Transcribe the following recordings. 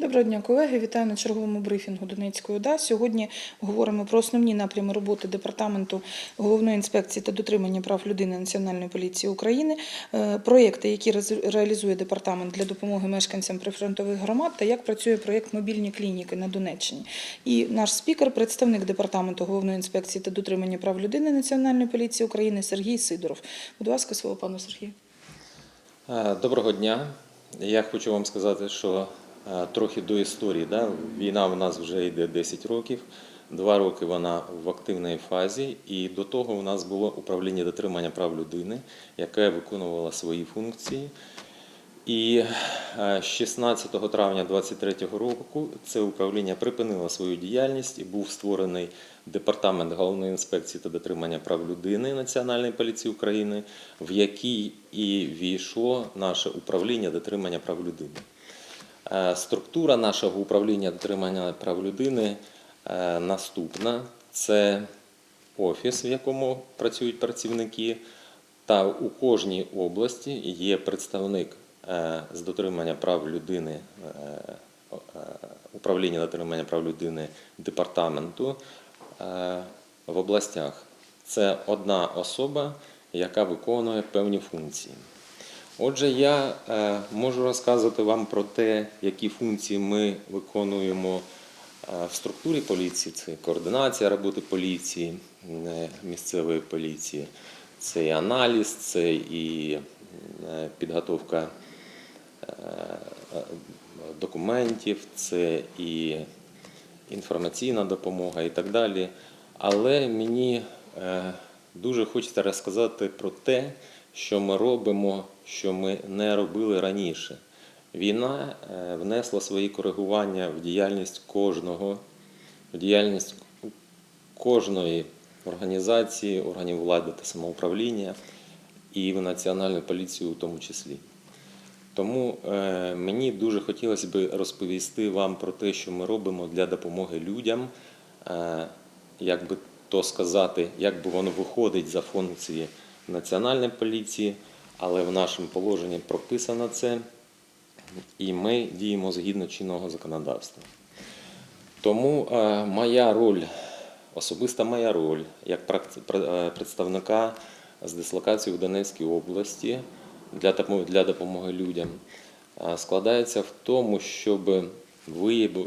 Доброго дня, колеги. Вітаю на черговому брифінгу Донецької ОДА. Сьогодні говоримо про основні напрями роботи департаменту головної інспекції та дотримання прав людини Національної поліції України, е, проєкти, які реалізує департамент для допомоги мешканцям прифронтових громад, та як працює проєкт мобільні клініки на Донеччині. І наш спікер, представник департаменту головної інспекції та дотримання прав людини Національної поліції України Сергій Сидоров. Будь ласка, слово пану Сергію. Е, Доброго дня. Я хочу вам сказати, що трохи до історії. Да? Війна в нас вже йде 10 років. Два роки вона в активній фазі, і до того у нас було управління дотримання прав людини, яке виконувало свої функції. І е, 16 травня 2023 року це управління припинило свою діяльність і був створений департамент головної інспекції та дотримання прав людини Національної поліції України, в який і війшло наше управління дотримання прав людини. Е, Структура нашого управління дотримання прав людини е, наступна: це офіс, в якому працюють працівники, та у кожній області є представник е, з дотримання прав людини, управління дотримання прав людини департаменту в областях. Це одна особа, яка виконує певні функції. Отже, я е, можу розказувати вам про те, які функції ми виконуємо е, в структурі поліції. Це координація роботи поліції, е, місцевої поліції, це і аналіз, це і підготовка документів, це і інформаційна допомога і так далі. Але мені дуже хочеться розказати про те, що ми робимо, що ми не робили раніше. Війна е, внесла свої коригування в діяльність кожного, в діяльність кожної організації, органів влади та самоуправління і в Національну поліцію у тому числі. Тому е, мені дуже хотілося б розповісти вам про те, що ми робимо для допомоги людям, е, як би то сказати, як би воно виходить за функції Національної поліції, але в нашому положенні прописано це, і ми діємо згідно чинного законодавства. Тому е, моя роль, особиста моя роль як е, представника з дислокації в Донецькій області для допомоги, людям е, складається в тому, щоб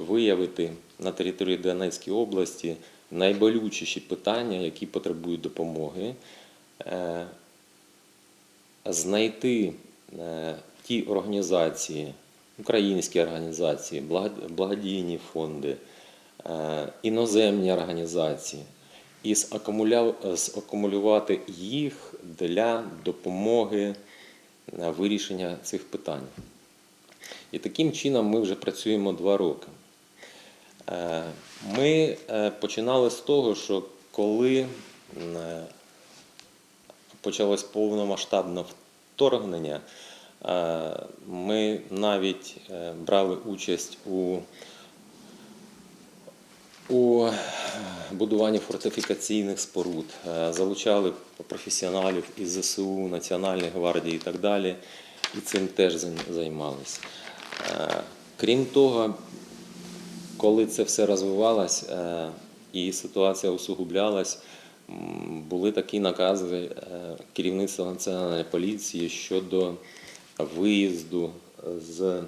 виявити на території Донецької області найболючіші питання, які потребують допомоги, знайти е, ті організації, українські організації, благодійні фонди, е, іноземні організації і закумулювати їх для допомоги е, вирішення цих питань. І таким чином ми вже працюємо два роки. Е, Ми е, починали з того, що коли е, почалось повномасштабне вторгнення, е, ми навіть е, брали участь у, у будуванні фортифікаційних споруд, е, залучали професіоналів із ЗСУ, Національної гвардії і так далі, і цим теж займалися. Крім того, коли це все розвивалось і ситуація усугублялась, були такі накази е, керівництва національної поліції щодо виїзду з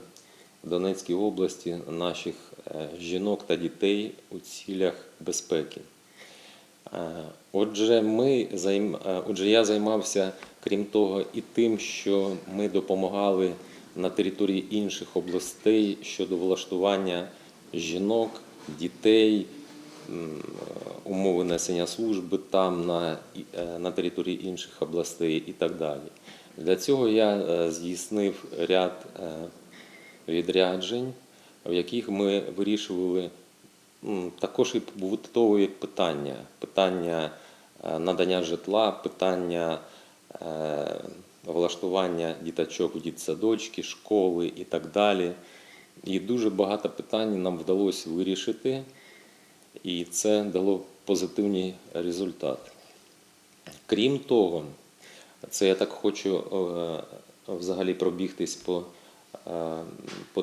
Донецької області наших е, жінок та дітей у цілях безпеки. Е, Отже, ми Отже, я займався, крім того, і тим, що ми допомагали на території інших областей щодо влаштування жінок, дітей, умови несення служби там на, е, на території інших областей і так далі. Для цього я е, здійснив ряд е, відряджень, в яких ми вирішували також і побутові питання, питання надання житла, питання влаштування діточок у дітсадочки, школи і так далі. І дуже багато питань нам вдалося вирішити, і це дало позитивний результат. Крім того, це я так хочу е, взагалі пробігтись по, е, по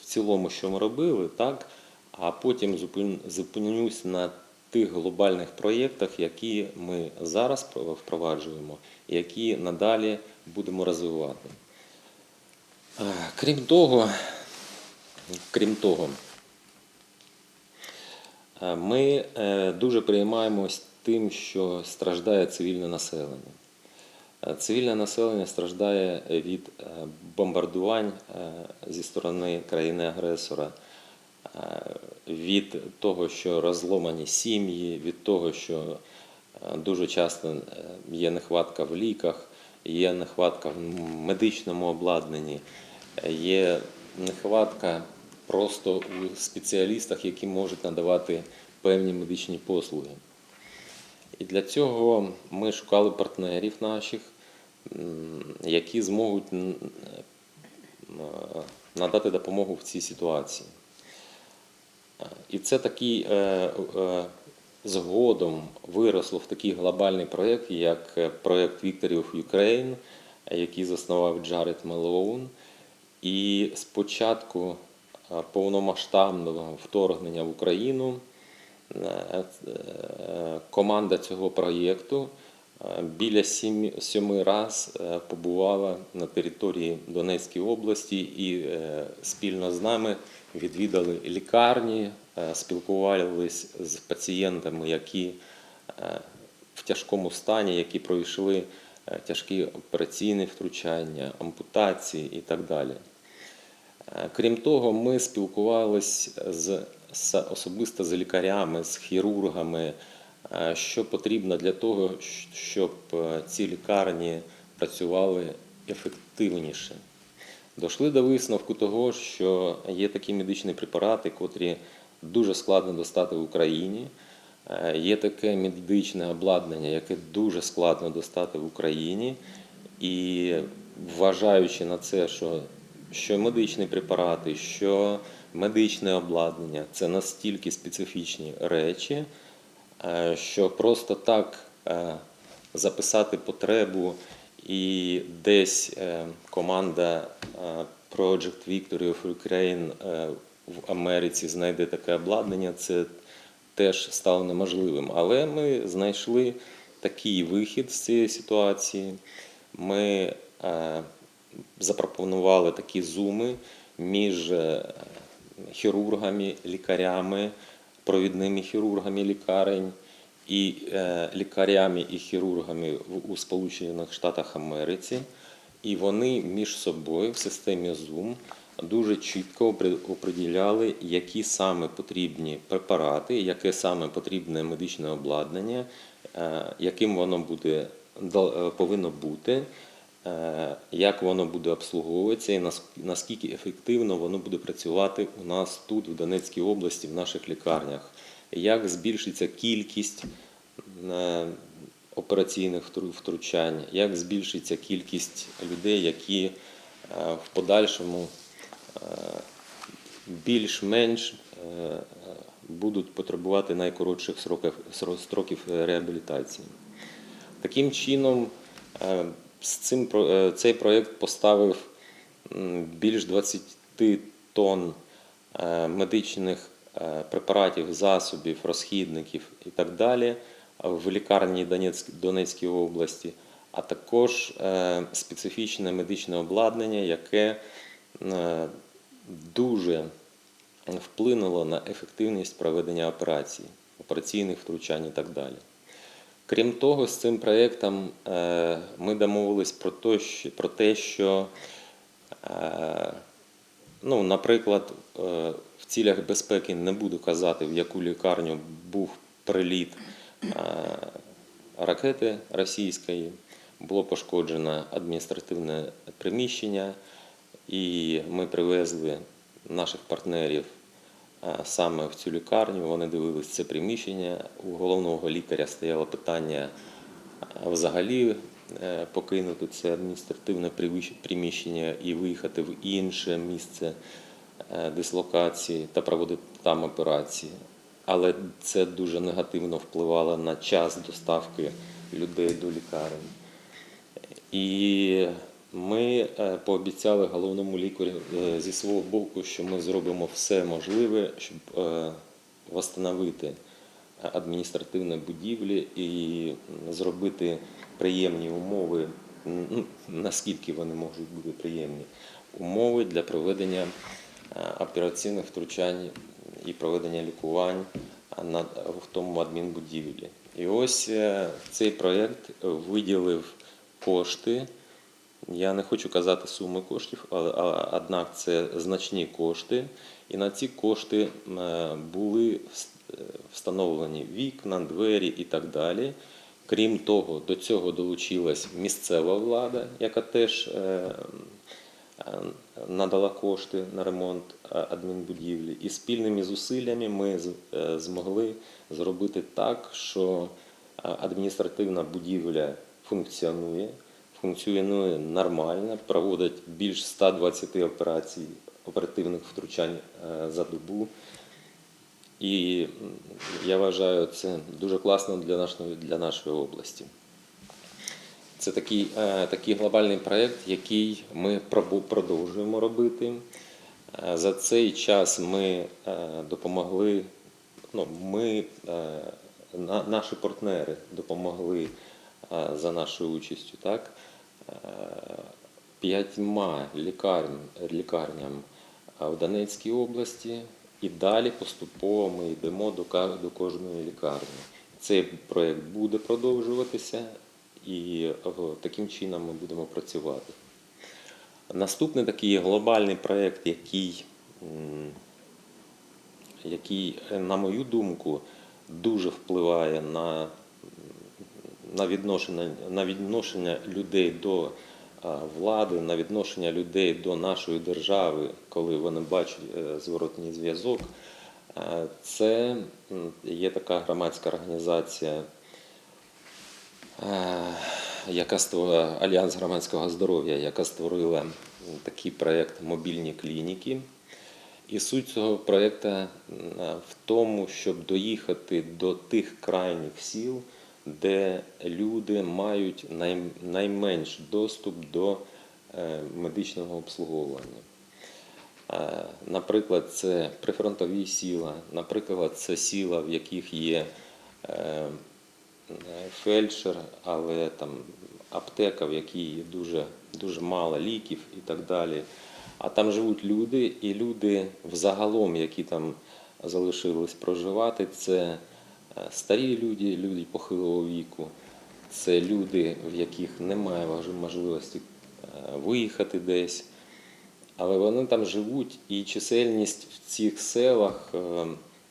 в цілому, що ми робили, так, а потім зупин- зупинюсь на тих глобальних проєктах, які ми зараз впроваджуємо, які надалі будемо розвивати. Е, Крім того, крім того, е, ми е, дуже переймаємось тим, що страждає цивільне населення. Е, Цивільне населення страждає від е, бомбардувань е, зі сторони країни-агресора, е, від того, що розломані сім'ї, від того, що е, дуже часто е, є нехватка в ліках, є нехватка в медичному обладнанні, е, є нехватка просто у спеціалістах, які можуть надавати певні медичні послуги. І для цього ми шукали партнерів наших, які зможуть надати допомогу в цій ситуації. І це такий е, е, згодом виросло в такий глобальний проєкт, як е, проєкт of Ukraine, який заснував Джаред Мелоун. І спочатку повномасштабного вторгнення в Україну е, е, команда цього проєкту е, біля сьоми раз е, побувала на території Донецької області і е, спільно з нами відвідали лікарні, е, спілкувалися з пацієнтами, які е, в тяжкому стані, які пройшли е, тяжкі операційні втручання, ампутації і так далі. Е, Крім того, ми спілкувалися з, з особисто з лікарями, з хірургами, е, що потрібно для того, щоб е, ці лікарні працювали ефективніше. Дошли до висновку того, що є такі медичні препарати, котрі дуже складно достати в Україні. Є таке медичне обладнання, яке дуже складно достати в Україні. І вважаючи на це, що, що медичні препарати, що медичне обладнання це настільки специфічні речі, е, що просто так е, записати потребу і десь е, команда Project Victory of Ukraine в Америці знайде таке обладнання, це теж стало неможливим. Але ми знайшли такий вихід з цієї ситуації. Ми запропонували такі зуми між е, хірургами, лікарями, провідними хірургами лікарень і е, лікарями і хірургами у Сполучених Штатах Америці. І вони між собою в системі Zoom дуже чітко опри- оприділяли, які саме потрібні препарати, яке саме потрібне медичне обладнання, е, яким воно буде повинно бути, як воно буде обслуговуватися і наскільки ефективно воно буде працювати у нас тут, в Донецькій області, в наших лікарнях, як збільшиться кількість е, операційних втручань, як збільшиться кількість людей, які е, в подальшому е, більш-менш е, е, будуть потребувати найкоротших сроків, сро- строків реабілітації. Таким чином, е, з цим, е, цей проєкт поставив більш 20 тонн е, медичних е, препаратів, засобів, розхідників і так далі в лікарні Донецької області, а також специфічне медичне обладнання, яке дуже вплинуло на ефективність проведення операцій, операційних втручань і так далі. Крім того, з цим проєктом е, ми домовились про те, що, е, ну, наприклад, е, в цілях безпеки не буду казати, в яку лікарню був приліт ракети російської, було пошкоджено адміністративне приміщення, і ми привезли наших партнерів саме в цю лікарню. Вони дивились це приміщення. У головного лікаря стояло питання е, взагалі е, покинути це адміністративне приміщення і виїхати в інше місце е, дислокації та проводити там операції. Але це дуже негативно впливало на час доставки людей до лікарень. І Ми е, пообіцяли головному лікарю е, зі свого боку, що ми зробимо все можливе, щоб е, восстановити адміністративні будівлі і зробити приємні умови, ну, наскільки вони можуть бути приємні, умови для проведення операційних втручань і проведення лікувань в тому адмінбудівлі. І ось цей проєкт виділив кошти. Я не хочу казати суми коштів, але однак це значні кошти. І на ці кошти е, були е, встановлені вікна, двері і так далі. Крім того, до цього долучилась місцева влада, яка теж е, надала кошти на ремонт адмінбудівлі. І спільними зусиллями ми змогли зробити так, що адміністративна будівля функціонує, функціонує нормально, проводить більш 120 операцій оперативних втручань е, за добу. І я вважаю, це дуже класно для нашої, для нашої області. Це такий, е, такий глобальний проєкт, який ми продовжуємо робити. Е, За цей час ми допомогли, ну, ми, на- наші партнери допомогли за нашою участю, так, п'ятьма лікарням, в Донецькій області, і далі поступово ми йдемо до, кожної лікарні. Цей проєкт буде продовжуватися, і таким чином ми будемо працювати. Наступний такий глобальний проєкт, який, який, на мою думку, дуже впливає на, на, відношення, на відношення людей до влади, на відношення людей до нашої держави, коли вони бачать е, зворотній зв'язок. Е, Це є така громадська організація е, яка створила Альянс громадського здоров'я, яка створила такий проєкт мобільні клініки. І суть цього проєкту в тому, щоб доїхати до тих крайніх сіл, де люди мають най- найменш доступ до е, медичного обслуговування. Е, Наприклад, це прифронтові сіла, наприклад, це сіла, в яких є е, фельдшер, але там аптека, в якій є дуже, дуже мало ліків і так далі. А там живуть люди, і люди взагалом, які там залишились проживати, це старі люди, люди похилого віку, це люди, в яких немає можливості е, виїхати десь. Але вони там живуть, і чисельність в цих селах е,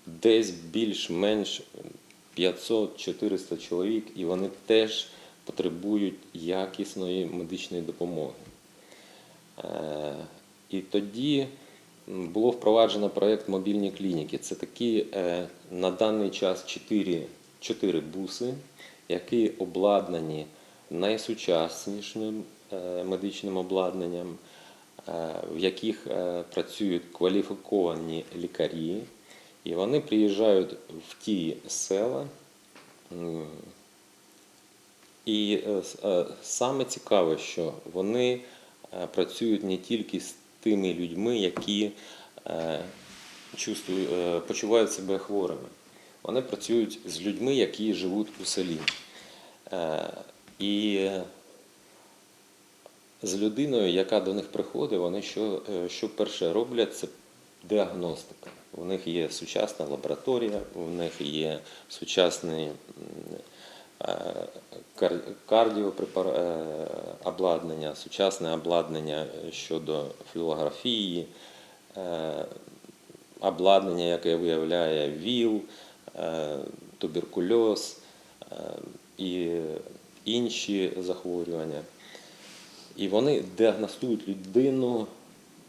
десь більш-менш 500-400 чоловік, і вони теж потребують якісної медичної допомоги. Е, І тоді було впроваджено проєкт мобільні клініки. Це такі е, на даний час 4, 4 буси, які обладнані найсучаснішим е, медичним обладнанням, е, в яких працюють кваліфіковані лікарі, і вони приїжджають в ті села. І саме цікаве, що вони працюють не тільки з тими людьми, які е, е, почувають себе хворими. Вони працюють з людьми, які живуть у селі. Е, І з людиною, яка до них приходить, вони що, що перше роблять, це діагностика. У них є сучасна лабораторія, у них є сучасне м, е, е, обладнання, сучасне обладнання щодо флюорографії, е, обладнання, яке виявляє ВІЛ, е, туберкульоз е, і інші захворювання. І вони діагностують людину,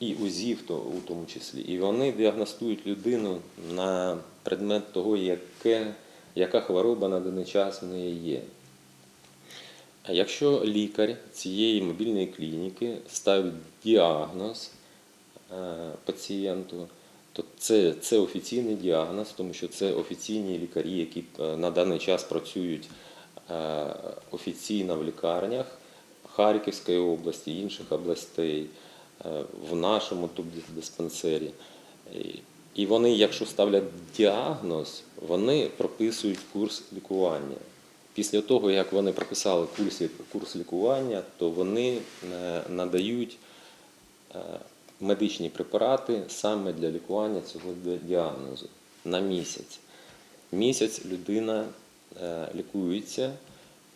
і УЗІ у тому числі. І вони діагностують людину на предмет того, яке, яка хвороба на даний час в неї є. Якщо лікар цієї мобільної клініки ставить діагноз е, пацієнту, то це, це офіційний діагноз, тому що це офіційні лікарі, які е, на даний час працюють е, офіційно в лікарнях. Харківської області, інших областей, в нашому тут диспансері. І- І вони, якщо ставлять діагноз, вони прописують курс лікування. Після того, як вони прописали курс, курс лікування, то вони е, надають е, медичні препарати саме для лікування цього діагнозу на місяць. Місяць людина е, лікується,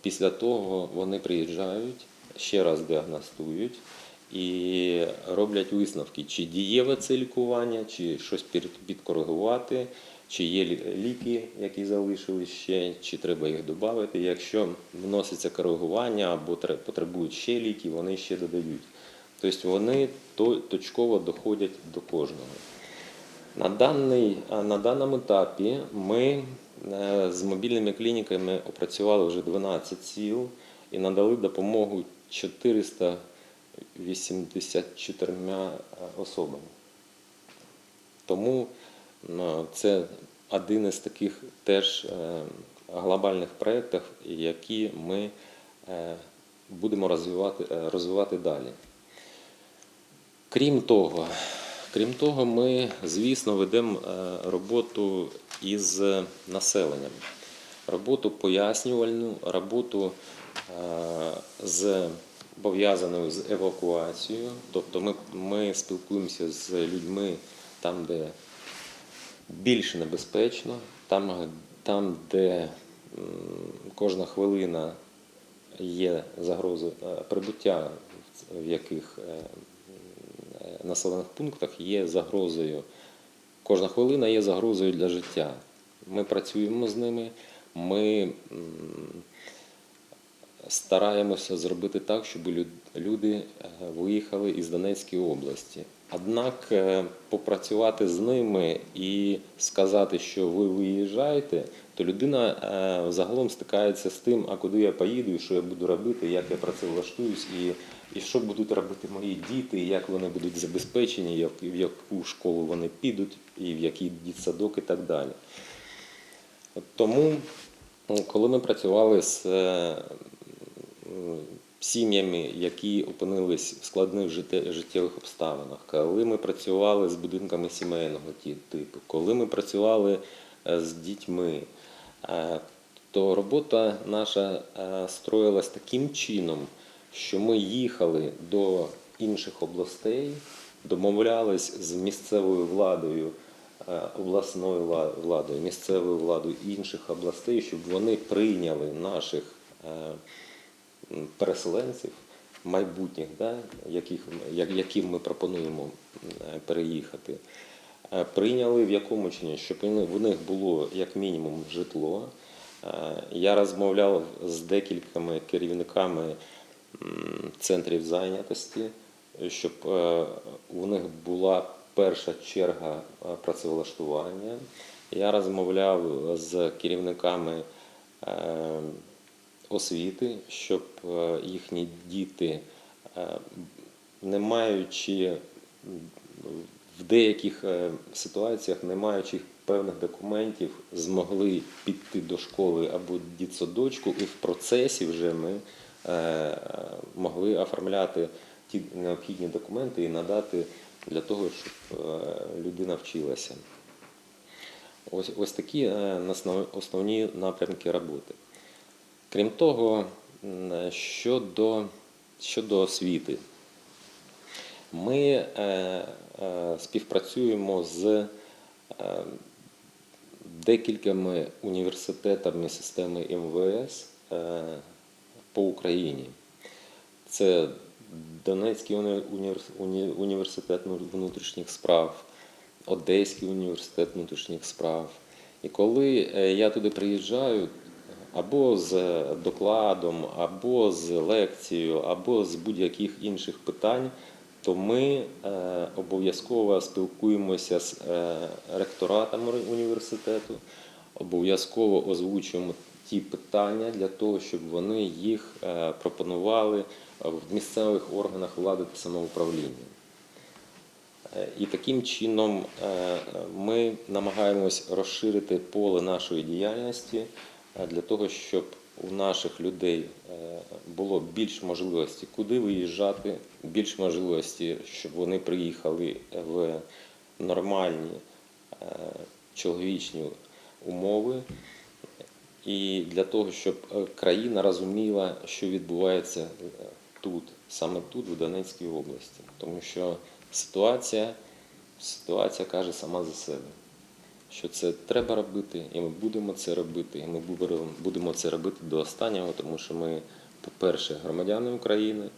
після того вони приїжджають, ще раз діагностують і роблять висновки, чи дієве це лікування, чи щось підкоригувати, чи є ліки, які залишились ще, чи треба їх додати. Якщо вноситься коригування або потребують ще ліки, вони ще додають. Тобто вони точково доходять до кожного. На, даний, на даному етапі ми е, з мобільними клініками опрацювали вже 12 сіл і надали допомогу 484 е, особам. Тому це один із таких теж е, глобальних проєктів, які ми е, будемо розвивати, е, розвивати далі. Крім того, крім того, ми, звісно, ведемо е, роботу із населенням, роботу пояснювальну, роботу е, з пов'язаною з евакуацією. Тобто ми, ми спілкуємося з людьми там, де більш небезпечно, там, там де кожна хвилина є загроза е, прибуття, в яких е, населених пунктах є загрозою. Кожна хвилина є загрозою для життя. Ми працюємо з ними, ми стараємося зробити так, щоб люди е, виїхали із Донецької області. Однак е, попрацювати з ними і сказати, що ви виїжджаєте, то людина е, загалом стикається з тим, а куди я поїду, і що я буду робити, як я працевлаштуюсь, і, і що будуть робити мої діти, і як вони будуть забезпечені, як- в яку школу вони підуть, і в який дітсадок і так далі. Тому, коли ми працювали з е, сім'ями, які опинились в складних життє- життєвих обставинах, коли ми працювали з будинками сімейного типу, коли ми працювали е, з дітьми, е, то робота наша е, строїлась таким чином, що ми їхали до інших областей, домовлялись з місцевою владою, обласною владою, місцевою владою інших областей, щоб вони прийняли наших переселенців, майбутніх, да, яких, як- яким ми пропонуємо переїхати. Е, Прийняли в якому чині, щоб в них було як мінімум житло. Е, Я розмовляв з декількома керівниками центрів зайнятості, щоб е, у них була перша черга працевлаштування. Я розмовляв з керівниками освіти, щоб е, їхні діти, е, не маючи в деяких е, ситуаціях, не маючи певних документів, змогли піти до школи або дітсадочку, і в процесі вже ми могли оформляти ті необхідні документи і надати для того, щоб людина вчилася. Ось, ось такі основні напрямки роботи. Крім того, щодо, щодо освіти, ми е, е, співпрацюємо з е, декількома університетами системи МВС по Україні. Це Донецький уні- універс- уні- університет внутрішніх справ, Одеський університет внутрішніх справ. І коли я туди приїжджаю, або з докладом, або з лекцією, або з будь-яких інших питань, то ми е, обов'язково спілкуємося з е, ректоратом університету, обов'язково озвучуємо ті питання для того, щоб вони їх е, пропонували в місцевих органах влади та самоуправління. І таким чином ми намагаємось розширити поле нашої діяльності для того, щоб у наших людей е, було більш можливості, куди виїжджати, більш можливості, щоб вони приїхали в нормальні е, чоловічні умови, і для того, щоб е, країна розуміла, що відбувається тут, саме тут, в Донецькій області. Тому що ситуація, ситуація каже сама за себе, що це треба робити, і ми будемо це робити, і ми будемо- це робити до останнього, тому що ми, по-перше, громадяни України,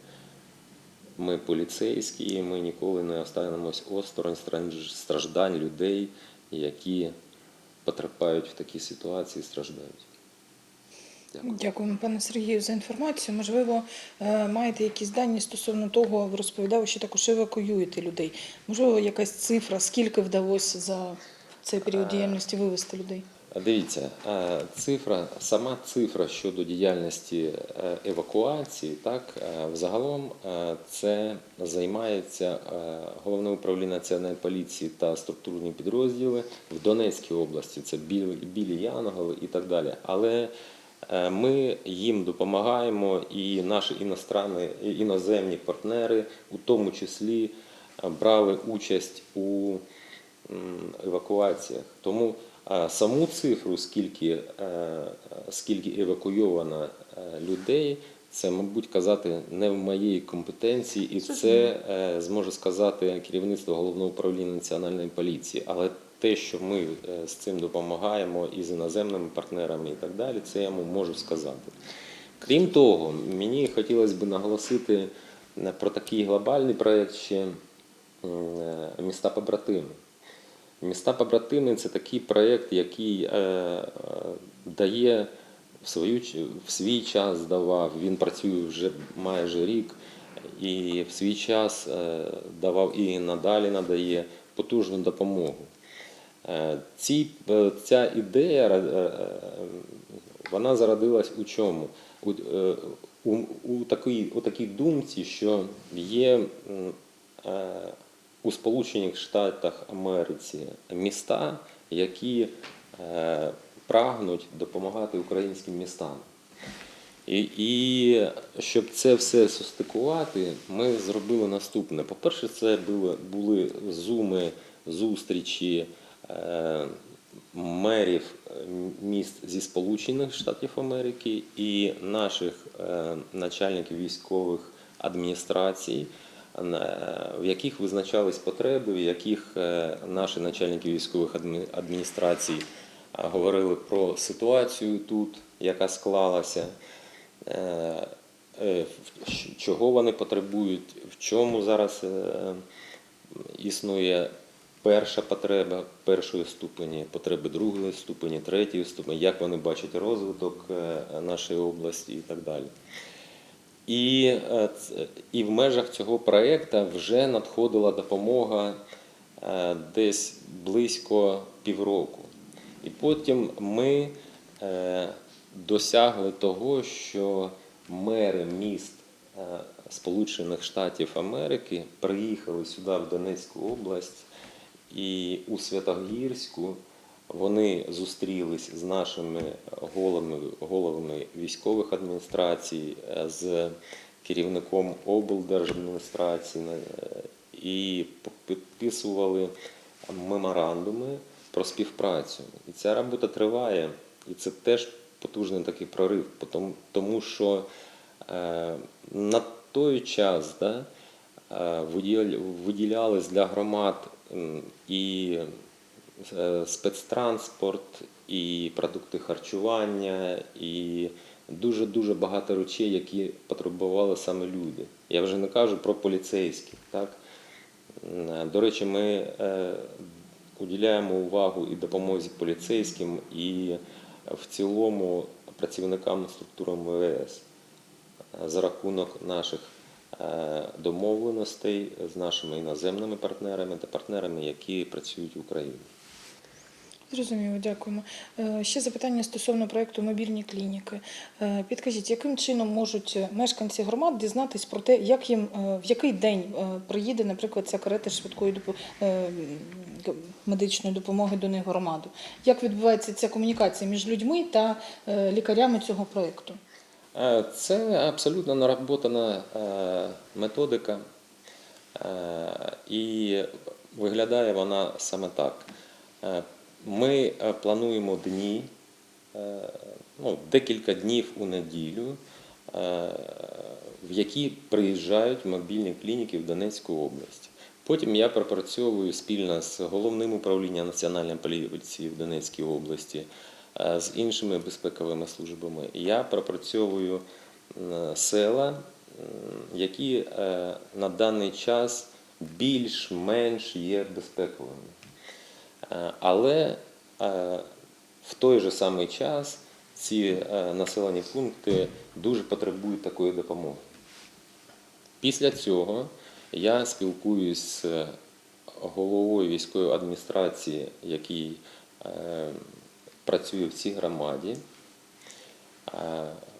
ми поліцейські, і ми ніколи не останемось осторонь страждань людей, які потрапляють в такі ситуації, страждають. Дякую. Дякуємо, пане Сергію, за інформацію. Можливо, е, маєте якісь дані стосовно того, ви розповідали, що також евакуюєте людей. Можливо, якась цифра, скільки вдалося за цей період діяльності вивезти людей? Дивіться, цифра, сама цифра щодо діяльності е, евакуації, так, е, взагалом е, це займається Головне управління Національної поліції та структурні підрозділи в Донецькій області, це білі, Янголи і так далі. Але ми їм допомагаємо, і наші іностранні, іноземні партнери, у тому числі, брали участь у евакуаціях. Тому саму цифру, скільки, е, скільки евакуйовано е, людей, це, мабуть, казати не в моїй компетенції, і це е, зможе сказати керівництво головного управління національної поліції. Але те, що ми з цим допомагаємо і з іноземними партнерами, і так далі, це я можу сказати. Крім того, мені хотілося б наголосити про такий глобальний проєкт ще міста побратими. Міста побратими це такий проєкт, який е, е, дає в, свою, в свій час давав. Він працює вже майже рік і в свій час е, давав і надалі надає потужну допомогу. Е, Ці, е, ця ідея е, е, вона зародилась у чому? У, е, у, у, такій, у такій думці, що є е, у Сполучених Штатах Америці міста, які е, прагнуть допомагати українським містам. І, і щоб це все состикувати, ми зробили наступне. По-перше, це були, були зуми, зустрічі е, мерів міст зі Сполучених Штатів Америки і наших е, начальників військових адміністрацій, в яких визначались потреби, в яких е, наші начальники військових адмі- адміністрацій е, говорили про ситуацію тут, яка склалася е, е, чого вони потребують, в чому зараз е, існує перша потреба першої ступені, потреби другої ступені, третьої ступені, як вони бачать розвиток е, нашої області і так далі. І, е, і в межах цього проєкту вже надходила допомога е, десь близько півроку. І потім ми е, досягли того, що мери міст Сполучених Штатів Америки приїхали сюди, в Донецьку область, і у Святогірську вони зустрілись з нашими головами, головами військових адміністрацій, е, з керівником облдержадміністрації е, і підписували меморандуми про співпрацю. І ця робота триває, і це теж потужний такий прорив, тому- що е, на той час да, виділялись для громад і спецтранспорт, і продукти харчування, і дуже-дуже багато речей, які потребували саме люди. Я вже не кажу про поліцейських. Так? До речі, ми е, уділяємо увагу і допомозі поліцейським, і в цілому працівникам структури МВС е, за рахунок наших е, домовленостей з нашими іноземними партнерами та партнерами, які працюють в Україні. Зрозуміло, дякуємо. Е, Ще запитання стосовно проекту мобільні клініки. Е, Підкажіть, яким чином можуть мешканці громад дізнатись про те, як їм е, в який день е, приїде, наприклад, ця карета швидкої е, медичної допомоги до них громаду? Як відбувається ця комунікація між людьми та е, лікарями цього проекту? Е, Це абсолютно наработана е, методика, е, і виглядає вона саме так. Ми е, плануємо дні, е, ну, декілька днів у неділю, е, в які приїжджають мобільні клініки в Донецьку область. Потім я пропрацьовую спільно з головним управлінням Національної поліції в Донецькій області, з іншими безпековими службами. Я пропрацьовую села, які на даний час більш-менш є безпековими. Е, Але е, в той же самий час ці е, населені пункти дуже потребують такої допомоги. Після цього я спілкуюсь з головою військової адміністрації, який працює в цій громаді.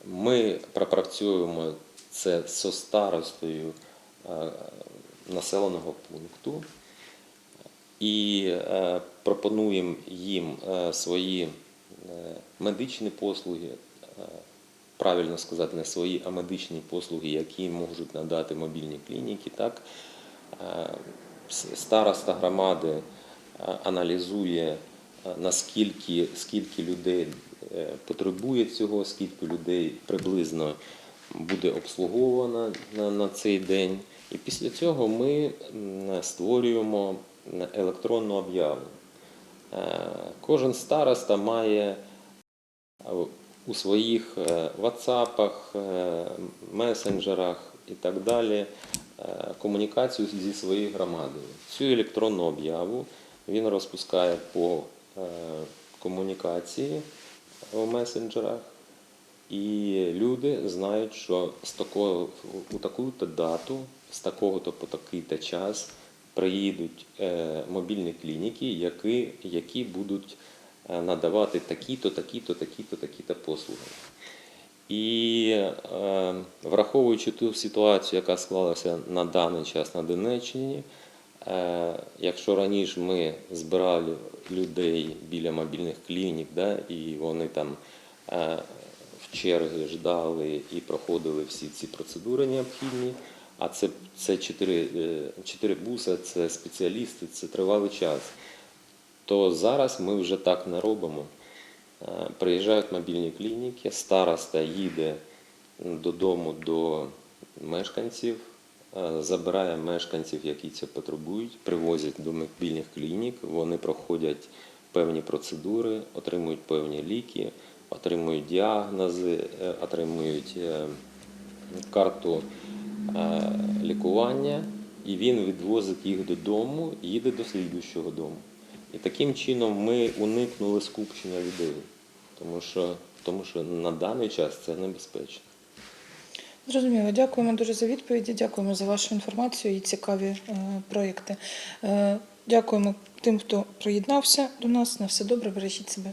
Ми пропрацюємо це зі старостою населеного пункту і е, пропонуємо їм е, свої е, медичні послуги, правильно сказати, не свої, а медичні послуги, які можуть надати мобільні клініки. Так? Староста громади аналізує, наскільки скільки людей потребує цього, скільки людей приблизно буде обслуговано на, на цей день. І після цього ми створюємо електронну об'яву. Е, Кожен староста має е, у своїх е, е, месенджерах і так далі комунікацію зі своєю громадою. Цю електронну об'яву він розпускає по комунікації у месенджерах, і люди знають, що з такого, у таку-то дату, з такого-то по такий-то час приїдуть е, мобільні клініки, які, які будуть е, надавати такі-то, такі-то, такі-то, такі-то послуги. І е, враховуючи ту ситуацію, яка склалася на даний час на Донеччині, якщо раніше ми збирали людей біля мобільних клінік, да, і вони там в черги ждали і проходили всі ці процедури необхідні, а це, це чотири, е, чотири буса, це спеціалісти, це тривалий час, то зараз ми вже так не робимо. Е, Приїжджають мобільні клініки, староста їде додому до мешканців, е, забирає мешканців, які це потребують, привозять до мобільних клінік, вони проходять певні процедури, отримують певні ліки, отримують діагнози, отримують карту лікування, і він відвозить їх додому, їде до слідущого дому. І таким чином ми уникнули скупчення людей, тому що, тому що на даний час це небезпечно. Зрозуміло, дякуємо дуже за відповіді. Дякуємо за вашу інформацію і цікаві е, проекти. Е, дякуємо тим, хто приєднався до нас. На все добре, бережіть себе.